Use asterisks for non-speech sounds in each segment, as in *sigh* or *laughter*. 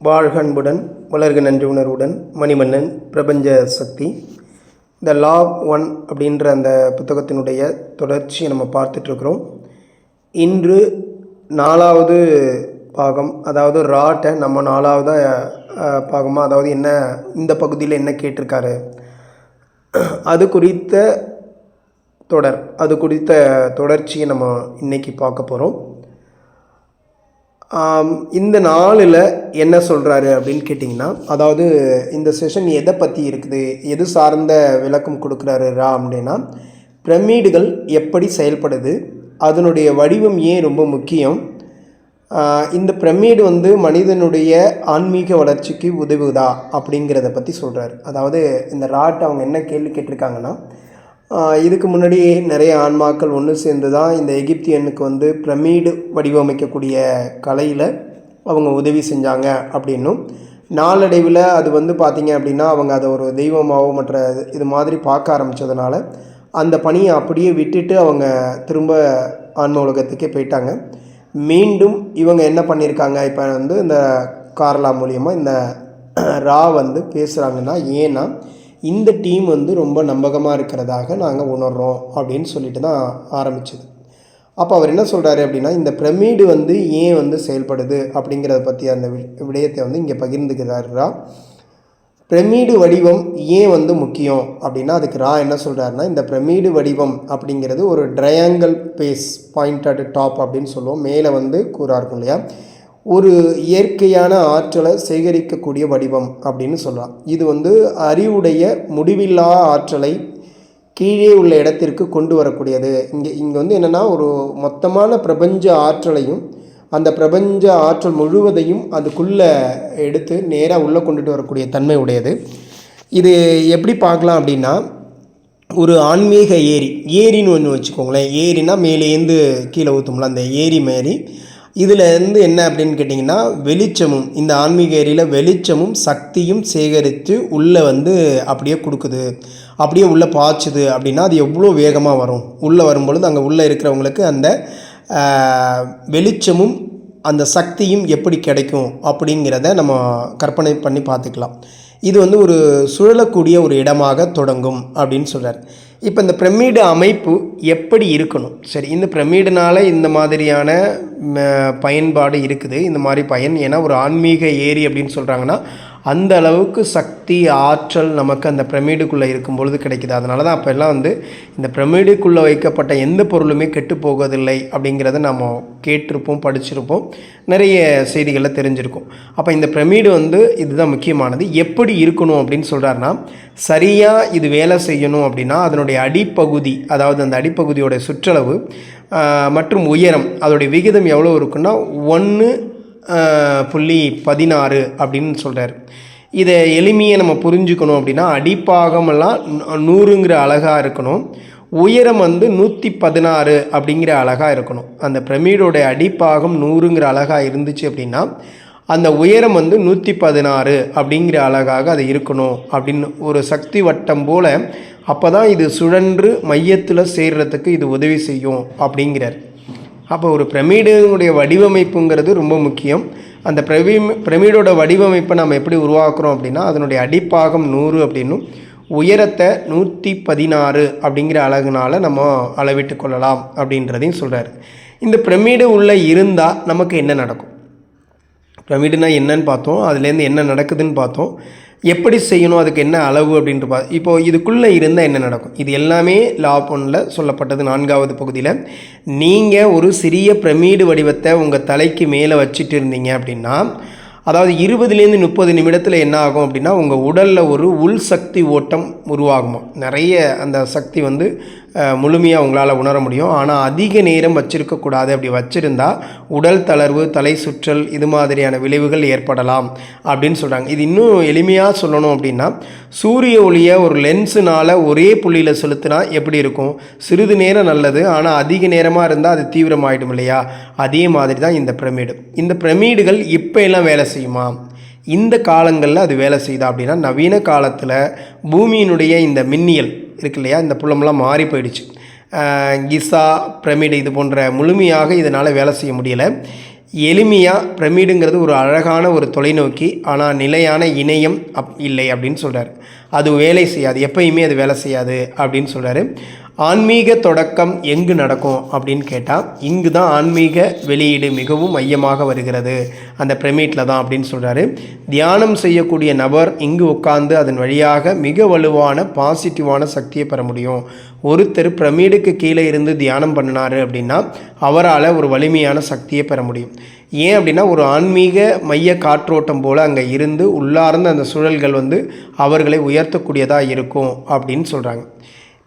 வாழ்கன்புடன் வளர்க நன்றி உணர்வுடன் மணிமன்னன் பிரபஞ்ச சக்தி. த லா ஒன் அப்படின்ற அந்த புத்தகத்தினுடைய தொடர்ச்சியை நம்ம பார்த்துட்ருக்குறோம் இன்று நாலாவது பாகம் அதாவது ராட்டை நம்ம நாலாவதாக பாகமாக அதாவது என்ன இந்த பகுதியில் என்ன கேட்டிருக்காரு? அது குறித்த தொடர் அது குறித்த தொடர்ச்சியை நம்ம இன்றைக்கி பார்க்க போகிறோம் இந்த நாளில் என்ன சொல்கிறாரு அப்படின்னு கேட்டிங்கன்னா அதாவது இந்த செஷன் எதை பற்றி இருக்குது எது சார்ந்த விளக்கம் கொடுக்குறாரு ரா அப்படின்னா பிரமிடுகள் எப்படி செயல்படுது அதனுடைய வடிவம் ஏன் ரொம்ப முக்கியம் இந்த பிரமிடு வந்து மனிதனுடைய ஆன்மீக வளர்ச்சிக்கு உதவுதா அப்படிங்கிறத பற்றி சொல்கிறாரு அதாவது இந்த ராட்டை அவங்க என்ன கேள்வி கேட்டிருக்காங்கன்னா இதுக்கு முன்னாடி நிறைய ஆன்மாக்கள் ஒன்று சேர்ந்து தான் இந்த எகிப்தியனுக்கு வந்து பிரமிடு வடிவமைக்கக்கூடிய கலையில் அவங்க உதவி செஞ்சாங்க அப்படின்னும். நாளடைவில் அது வந்து பார்த்திங்க அப்படின்னா அவங்க அதை ஒரு தெய்வமாகவோ மற்ற இது மாதிரி பார்க்க ஆரம்பித்ததுனால அந்த பணியை அப்படியே விட்டுட்டு அவங்க திரும்ப ஆன்ம உலகத்துக்கே போயிட்டாங்க. மீண்டும் இவங்க என்ன பண்ணியிருக்காங்க? இப்போ வந்து இந்த கார்லா மூலியமாக இந்த *clears throat* ரா வந்து பேசுகிறாங்கன்னா ஏன்னா இந்த டீம் வந்து ரொம்ப நம்பகமாக இருக்கிறதாக நாங்கள் உணர்கிறோம் அப்படின்னு சொல்லிட்டு தான் ஆரம்பிச்சது. அப்போ அவர் என்ன சொல்கிறாரு அப்படின்னா இந்த பிரமிடு வந்து ஏன் வந்து செயல்படுது அப்படிங்கிறத பற்றி அந்த வி- விடயத்தை வந்து இங்கே பகிர்ந்துக்கிறாருரா பிரமிடு வடிவம் ஏன் வந்து முக்கியம் அப்படின்னா அதுக்கு ரா என்ன சொல்கிறாருன்னா இந்த பிரமிடு வடிவம் அப்படிங்கிறது ஒரு triangle base point at top அப்படின்னு சொல்லுவோம். மேலே வந்து கூறாக இருக்கும் இல்லையா? ஒரு இயற்கையான ஆற்றலை சேகரிக்கக்கூடிய வடிவம் அப்படின்னு சொல்லலாம். இது வந்து அறிவுடைய முடிவில்லா ஆற்றலை கீழே உள்ள இடத்திற்கு கொண்டு வரக்கூடியது. இங்கே இங்கே வந்து என்னென்னா ஒரு மொத்தமான பிரபஞ்ச ஆற்றலையும் அந்த பிரபஞ்ச ஆற்றல் முழுவதையும் அதுக்குள்ளே எடுத்து நேராக உள்ளே கொண்டுட்டு வரக்கூடிய தன்மை உடையது. இது எப்படி பார்க்கலாம் அப்படின்னா ஒரு ஆன்மீக ஏரி ஏரின்னு ஒன்று வச்சுக்கோங்களேன். ஏரினா மேலேருந்து கீழே ஊற்றும்ல அந்த ஏரி மாரி இதில் இருந்து என்ன அப்படின்னு கேட்டிங்கன்னா வெளிச்சமும் இந்த ஆன்மீக ஏரியில் வெளிச்சமும் சக்தியும் சேகரித்து உள்ளே வந்து அப்படியே கொடுக்குது. அப்படியே உள்ளே பாய்ச்சுது அப்படின்னா அது எவ்வளோ வேகமாக வரும்? உள்ளே வரும்பொழுது அங்கே உள்ளே இருக்கிறவங்களுக்கு அந்த வெளிச்சமும் அந்த சக்தியும் எப்படி கிடைக்கும் அப்படிங்கிறத நம்ம கற்பனை பண்ணி பார்த்துக்கலாம். இது வந்து ஒரு சுழலக்கூடிய ஒரு இடமாக தொடங்கும் அப்படின்னு சொல்கிறார் இப்போ இந்த பிரமிடு அமைப்பு எப்படி இருக்கணும்? சரி இந்த பிரமிடுனால் இந்த மாதிரியான பயன்பாடு இருக்குது. இந்த மாதிரி பயன் ஏன்னா ஒரு ஆன்மீக ஏரி அப்படின்னு சொல்கிறாங்கன்னா அந்த அளவுக்கு சக்தி ஆற்றல் நமக்கு அந்த பிரமிடுக்குள்ளே இருக்கும் பொழுது கிடைக்குது. அதனால தான் அப்போல்லாம் வந்து இந்த பிரமிடுக்குள்ளே வைக்கப்பட்ட எந்த பொருளுமே கெட்டு போவதில்லை அப்படிங்கிறத நம்ம கேட்டிருப்போம் படிச்சிருப்போம். நிறைய செய்திகளில் தெரிஞ்சிருக்கும். அப்போ இந்த பிரமிடு வந்து இதுதான் முக்கியமானது. எப்படி இருக்கணும் அப்படின்னு சொல்கிறாருன்னா சரியாக இது வேலை செய்யணும் அப்படின்னா அதனுடைய அடிப்பகுதி அதாவது அந்த அடிப்பகுதியோட சுற்றளவு மற்றும் உயரம் அதோடைய விகிதம் எவ்வளோ இருக்குன்னா ஒன்று புள்ளி பதினாறு அப்படின்னு சொல்கிறார் இதை எளிமையை நம்ம புரிஞ்சுக்கணும் அப்படின்னா அடிப்பாகமெல்லாம் நூறுங்கிற அழகாக இருக்கணும். உயரம் வந்து நூற்றி பதினாறு அப்படிங்கிற அழகாக இருக்கணும். அந்த பிரமிடோட அடிப்பாகம் நூறுங்கிற அழகாக இருந்துச்சு அப்படின்னா அந்த உயரம் வந்து நூற்றி பதினாறு அப்படிங்கிற அழகாக அது இருக்கணும் அப்படின்னு ஒரு சக்தி வட்டம் போல் அப்போ தான் இது சுழன்று மையத்தில் சேர்றதுக்கு இது உதவி செய்யும் அப்படிங்கிறார். அப்போ ஒரு பிரமிடுனுடைய வடிவமைப்புங்கிறது ரொம்ப முக்கியம். அந்த பிரவி பிரமிடோட வடிவமைப்பை நம்ம எப்படி உருவாக்குறோம் அப்படின்னா அதனுடைய அடிப்பாகம் நூறு அப்படின்னும் உயரத்தை நூற்றி பதினாறு அப்படிங்கிற அழகுனால நம்ம அளவிட்டு கொள்ளலாம் அப்படின்றதையும் சொல்கிறார் இந்த பிரமிடு உள்ளே இருந்தால் நமக்கு என்ன நடக்கும்? பிரமிடுனா என்னன்னு பார்த்தோம் அதுலேருந்து என்ன நடக்குதுன்னு பார்த்தோம். எப்படி செய்யணும் அதுக்கு என்ன அளவு அப்படின்ட்டு பா இப்போது இதுக்குள்ளே இருந்தால் என்ன நடக்கும்? இது எல்லாமே லா ஒன்றில் சொல்லப்பட்டது நான்காவது பகுதியில். நீங்கள் ஒரு சிறிய பிரமிடு வடிவத்தை உங்கள் தலைக்கு மேலே வச்சுட்டு இருந்தீங்க அப்படின்னா அதாவது இருபதுலேருந்து முப்பது நிமிடத்தில் என்ன ஆகும் அப்படின்னா உங்கள் உடலில் ஒரு உள் சக்தி ஓட்டம் உருவாகுமா? நிறைய அந்த சக்தி வந்து முழுமையாக உங்களால் உணர முடியும். ஆனால் அதிக நேரம் வச்சிருக்கக்கூடாது அப்படி வச்சுருந்தா உடல் தளர்வு தலை சுற்றல் இது மாதிரியான விளைவுகள் ஏற்படலாம் அப்படின்னு சொல்கிறாங்க இது இன்னும் எளிமையாக சொல்லணும் அப்படின்னா சூரிய ஒளியை ஒரு லென்ஸுனால் ஒரே புள்ளியில் செலுத்தினா எப்படி இருக்கும்? சிறிது நேரம் நல்லது ஆனால் அதிக நேரமாக இருந்தால் அது தீவிரமாயிடும் இல்லையா? அதே மாதிரி தான் இந்த பிரமிடு. இந்த பிரமிடுகள் இப்போ எல்லாம் வேலை செய்யுமா? இந்த காலங்களில் அது வேலை செய்யுதா அப்படின்னா நவீன காலத்தில் பூமியினுடைய இந்த மின்னியல் இருக்கு இல்லையா? இந்த புலம்லாம் மாறி போயிடுச்சு. கிசா பிரமிடு இது போன்ற முழுமையாக இதனால் வேலை செய்ய முடியலை. எளிமையாக பிரமிடுங்கிறது ஒரு அழகான ஒரு தொலைநோக்கி ஆனால் நிலையான இணையம் அப் இல்லை அப்படின்னு சொல்கிறார் அது வேலை செய்யாது. எப்பயுமே அது வேலை செய்யாது அப்படின்னு சொல்கிறாரு ஆன்மீக தொடக்கம் எங்கு நடக்கும் அப்படின்னு கேட்டால் இங்கு தான் ஆன்மீக வெளியீடு மிகவும் மையமாக வருகிறது. அந்த பிரமிட்டில் தான் அப்படின்னு சொல்கிறாரு தியானம் செய்யக்கூடிய நபர் இங்கு உட்கார்ந்து அதன் வழியாக மிக வலுவான பாசிட்டிவான சக்தியை பெற முடியும். ஒருத்தர் பிரமிடுக்கு கீழே இருந்து தியானம் பண்ணினாரு அப்படின்னா அவரால் ஒரு வலிமையான சக்தியை பெற முடியும். ஏன் அப்படின்னா ஒரு ஆன்மீக மைய காற்றோட்டம் போல் அங்கே இருந்து உள்ளார்ந்த அந்த சுழல்கள் வந்து அவர்களை உயர்த்தக்கூடியதாக இருக்கும் அப்படின்னு சொல்கிறாங்க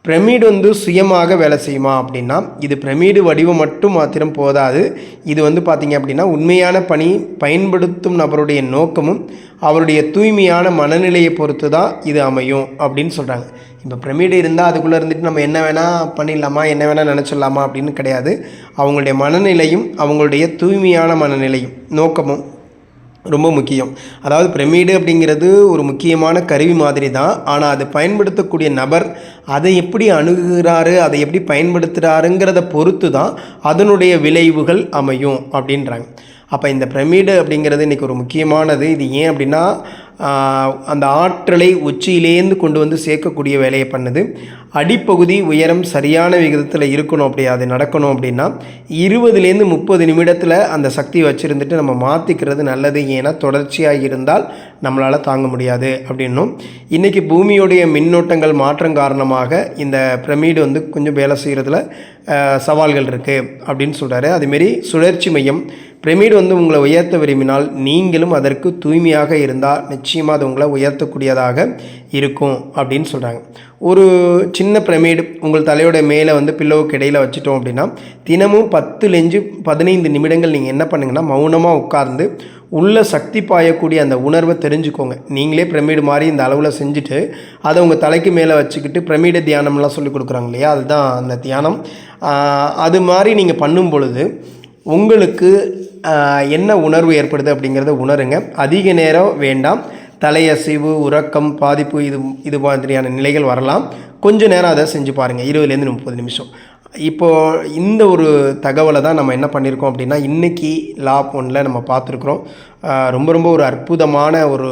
பிரமிடு வந்து சுயமாக வேலை செய்யுமா அப்படின்னா இது பிரமிடு வடிவம் மட்டும் மாத்திரம் போதாது. இது வந்து பார்த்திங்க அப்படின்னா உண்மையான பணி பயன்படுத்தும் நபருடைய நோக்கமும் அவருடைய தூய்மையான மனநிலையை பொறுத்து தான் இது அமையும் அப்படின்னு சொல்கிறாங்க இப்போ பிரமிடு இருந்தால் அதுக்குள்ளே இருந்துட்டு நம்ம என்ன வேணால் பண்ணிடலாமா என்ன வேணால் நினச்சிடலாமா அப்படின்னு கிடையாது. அவங்களுடைய மனநிலையும் அவங்களுடைய தூய்மையான மனநிலையும் நோக்கமும் ரொம்ப முக்கியம். அதாவது பிரமிடு அப்படிங்கிறது ஒரு முக்கியமான கருவி மாதிரி தான் ஆனால் அது பயன்படுத்தக்கூடிய நபர் அதை எப்படி அணுகுகிறாரு அதை எப்படி பயன்படுத்துகிறாருங்கிறத பொறுத்து தான் அதனுடைய விளைவுகள் அமையும் அப்படின்றாங்க. அப்போ இந்த பிரமிடு அப்படிங்கிறது இன்றைக்கி ஒரு முக்கியமானது. இது ஏன் அப்படின்னா அந்த ஆற்றலை உச்சியிலேருந்து கொண்டு வந்து சேர்க்கக்கூடிய வேலையை பண்ணுது. அடிப்பகுதி உயரம் சரியான விகிதத்தில் இருக்கணும் அப்படி அது நடக்கணும் அப்படின்னா இருபதுலேருந்து முப்பது நிமிடத்தில் அந்த சக்தி வச்சுருந்துட்டு நம்ம மாற்றிக்கிறது நல்லது. ஏன்னா தொடர்ச்சியாக இருந்தால் நம்மளால் தாங்க முடியாது அப்படின்னும். இன்றைக்கி பூமியுடைய மின்னோட்டங்கள் மாற்றம் காரணமாக இந்த பிரமிடு வந்து கொஞ்சம் வேலை செய்கிறதுல சவால்கள் இருக்குது அப்படின்னு சொல்கிறாரு அதுமாரி சுழற்சி மையம் பிரமிடு வந்து உங்களை உயர்த்த விரும்பினால் நீங்களும் அதற்கு தூய்மையாக இருந்தால் நிச்சயமாக அது உங்களை உயர்த்தக்கூடியதாக இருக்கும் அப்படின்னு சொல்கிறாங்க ஒரு சின்ன பிரமிடு உங்கள் தலையோட மேலே வந்து பில்லோவுக்கு இடையில் வச்சுட்டோம் அப்படின்னா தினமும் பத்துலேஞ்சு பதினைந்து நிமிடங்கள் நீங்கள் என்ன பண்ணுங்கன்னா மௌனமாக உட்கார்ந்து உள்ள சக்தி பாயக்கூடிய அந்த உணர்வை தெரிஞ்சுக்கோங்க. நீங்களே பிரமிடு மாதிரி இந்த அளவில் செஞ்சுட்டு அதை உங்கள் தலைக்கு மேலே வச்சுக்கிட்டு பிரமிடு தியானம்லாம் சொல்லி கொடுக்குறாங்க இல்லையா? அதுதான் அந்த தியானம். அது மாதிரி நீங்கள் பண்ணும் பொழுது உங்களுக்கு என்ன உணர்வு ஏற்படுது அப்படிங்கிறத உணருங்க. அதிக நேரம் வேண்டாம். தலையசைவு உறக்கம் பாதிப்பு இது இது மாதிரியான நிலைகள் வரலாம். கொஞ்ச நேரம் அதை செஞ்சு பாருங்கள் இருபதுலேருந்து முப்பது நிமிஷம். இப்போது இந்த ஒரு தகவலை தான் நம்ம என்ன பண்ணியிருக்கோம் அப்படின்னா இன்றைக்கி லாப் ஒன்றில் நம்ம பார்த்துருக்குறோம். ரொம்ப ரொம்ப ஒரு அற்புதமான ஒரு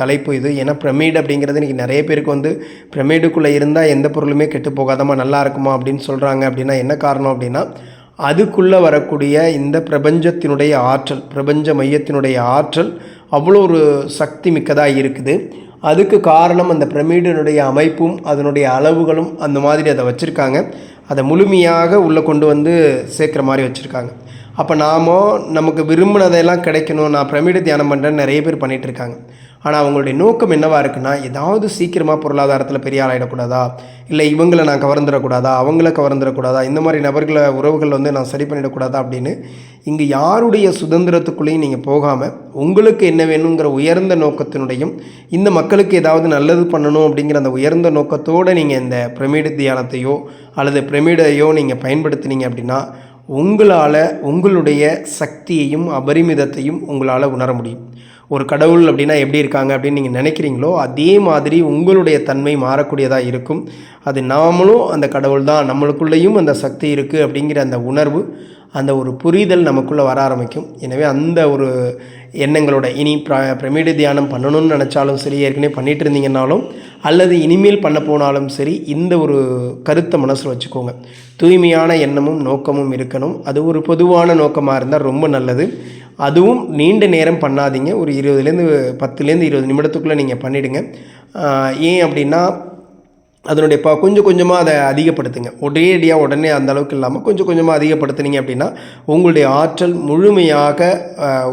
தலைப்பு இது. ஏன்னா பிரமிடு அப்படிங்கிறது இன்றைக்கி நிறைய பேருக்கு வந்து பிரமிடுக்குள்ளே இருந்தால் எந்த பொருளுமே கெட்டு போகாதமா நல்லா இருக்குமா அப்படின்னு சொல்கிறாங்க அப்படின்னா என்ன காரணம் அப்படின்னா அதுக்குள்ளே வரக்கூடிய இந்த பிரபஞ்சத்தினுடைய ஆற்றல் பிரபஞ்ச மையத்தினுடைய ஆற்றல் அவ்வளோ ஒரு சக்தி மிக்கதாக இருக்குது. அதுக்கு காரணம் அந்த பிரமிடினுடைய அமைப்பும் அதனுடைய அளவுகளும் அந்த மாதிரி அதை வச்சுருக்காங்க. அதை முழுமையாக உள்ளே கொண்டு வந்து சேர்க்குற மாதிரி வச்சுருக்காங்க. அப்போ நாமோ நமக்கு விரும்பினதெல்லாம் கிடைக்கணும். நான் பிரமிடு தியானம் பண்ணுறேன்னு நிறைய பேர் பண்ணிகிட்ருக்காங்க ஆனால் அவங்களுடைய நோக்கம் என்னவாக இருக்குன்னா ஏதாவது சீக்கிரமாக பொருளாதாரத்தில் பெரிய ஆளாயிடக்கூடாதா இல்லை இவங்களை நான் கவர்ந்துடக்கூடாதா? அவங்கள கவர்ந்துடக்கூடாதா? இந்த மாதிரி நபர்களை உறவுகள் வந்து நான் சரி பண்ணிடக்கூடாதா அப்படின்னு இங்கே யாருடைய சுதந்திரத்துக்குள்ளேயும் நீங்கள் போகாமல் உங்களுக்கு என்ன வேணுங்கிற உயர்ந்த நோக்கத்தினுடையும் இந்த மக்களுக்கு ஏதாவது நல்லது பண்ணணும் அப்படிங்கிற அந்த உயர்ந்த நோக்கத்தோடு நீங்கள் இந்த பிரமிடு தியானத்தையோ அல்லது பிரமிடையோ நீங்கள் பயன்படுத்தினீங்க அப்படின்னா உங்களால் உங்களுடைய சக்தியையும் அபரிமிதத்தையும் உங்களால் உணர முடியும். ஒரு கடவுள் அப்படின்னா எப்படி இருக்காங்க அப்படின்னு நீங்கள் நினைக்கிறீங்களோ அதே மாதிரி உங்களுடைய தன்மை மாறக்கூடியதாக இருக்கும். அது நாமளும் அந்த கடவுள் தான். நம்மளுக்குள்ளேயும் அந்த சக்தி இருக்குது அப்படிங்கிற அந்த உணர்வு அந்த ஒரு புரிதல் நமக்குள்ளே வர ஆரம்பிக்கும். எனவே அந்த ஒரு எண்ணங்களோட இனி ப்ர பிரமிடு தியானம் பண்ணணும்னு நினச்சாலும் சரி ஏற்கனவே பண்ணிகிட்டு இருந்தீங்கன்னாலும் அல்லது இனிமேல் பண்ண போனாலும் சரி இந்த ஒரு கருத்தை மனசில் வச்சுக்கோங்க. தூய்மையான எண்ணமும் நோக்கமும் இருக்கணும். அது ஒரு பொதுவான நோக்கமாக இருந்தால் ரொம்ப நல்லது. அதுவும் நீண்ட நேரம் பண்ணாதீங்க. ஒரு இருபதுலேருந்து பத்துலேருந்து இருபது நிமிடத்துக்குள்ளே நீங்கள் பண்ணிவிடுங்க ஏன் அப்படின்னா அதனுடைய ப கொஞ்சம் கொஞ்சமாக அதை அதிகப்படுத்துங்க. ஒரேடியாக உடனே அந்த அளவுக்கு இல்லாமல் கொஞ்சம் கொஞ்சமாக அதிகப்படுத்துனீங்க அப்படின்னா உங்களுடைய ஆற்றல் முழுமையாக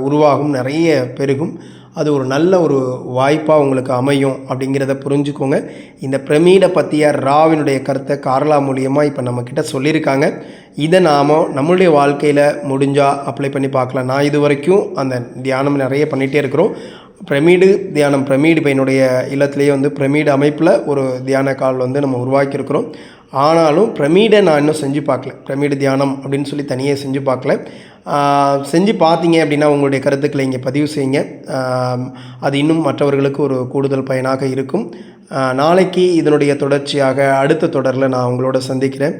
உருவாகும் நிறைய பெருகும். அது ஒரு நல்ல ஒரு வாய்ப்பாக உங்களுக்கு அமையும் அப்படிங்கிறத புரிஞ்சுக்கோங்க. இந்த பிரமீடை பற்றிய ராவினுடைய கருத்தை காரலா மூலியமாக இப்போ நம்மக்கிட்ட சொல்லியிருக்காங்க. இதை நாம் நம்மளுடைய வாழ்க்கையில் முடிஞ்சால் அப்ளை பண்ணி பார்க்கலாம். நான் இது வரைக்கும் அந்த தியானம் நிறைய பண்ணிகிட்டே இருக்கிறோம். பிரமீடு தியானம் பிரமீடு இப்போ என்னுடைய இல்லத்துலேயே வந்து பிரமீடு அமைப்பில் ஒரு தியான கால் வந்து நம்ம உருவாக்கியிருக்கிறோம். ஆனாலும் பிரமீடை நான் இன்னும் செஞ்சு பார்க்கல. பிரமீடு தியானம் அப்படின்னு சொல்லி தனியாக செஞ்சு பார்க்கல. செஞ்சு பார்த்தீங்க அப்படின்னா உங்களுடைய கருத்துக்களை இங்கே பதிவு செய்யுங்க. அது இன்னும் மற்றவர்களுக்கு ஒரு கூடுதல் பயனாக இருக்கும். நாளைக்கு இதனுடைய தொடர்ச்சியாக அடுத்த தொடரில் நான் உங்களோட சந்திக்கிறேன்.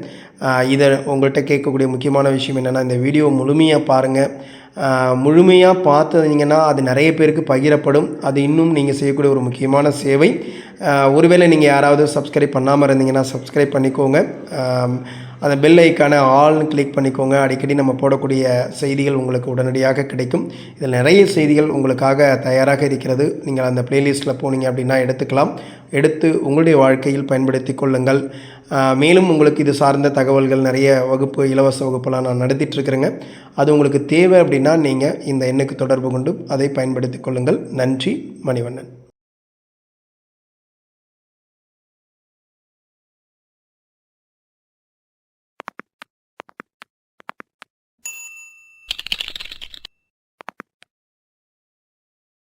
இதை உங்கள்கிட்ட கேட்கக்கூடிய முக்கியமான விஷயம் என்னென்னா இந்த வீடியோ முழுமையாக பாருங்கள் முழுமையாக பார்த்துருந்தீங்கன்னா அது நிறைய பேருக்கு பகிரப்படும். அது இன்னும் நீங்கள் செய்யக்கூடிய ஒரு முக்கியமான சேவை. ஒருவேளை நீங்கள் யாராவது சப்ஸ்கிரைப் பண்ணாமல் இருந்தீங்கன்னா சப்ஸ்கிரைப் பண்ணிக்கோங்க. அந்த பெல் ஐக்கான ஆல்னு கிளிக் பண்ணிக்கோங்க. அடிக்கடி நம்ம போடக்கூடிய செய்திகள் உங்களுக்கு உடனடியாக கிடைக்கும். இதில் நிறைய செய்திகள் உங்களுக்காக தயாராக இருக்கிறது. நீங்கள் அந்த ப்ளேலிஸ்ட்டில் போனீங்க அப்படின்னா எடுத்துக்கலாம். எடுத்து உங்களுடைய வாழ்க்கையில் பயன்படுத்தி கொள்ளுங்கள். மேலும் உங்களுக்கு இது சார்ந்த தகவல்கள் நிறைய வகுப்பு இலவச வகுப்பெல்லாம் நான் நடத்திட்டுருக்கிறேங்க அது உங்களுக்கு தேவை அப்படின்னா நீங்கள் இந்த எண்ணுக்கு தொடர்பு கொண்டு அதை பயன்படுத்தி கொள்ளுங்கள். நன்றி மணிவண்ணன்.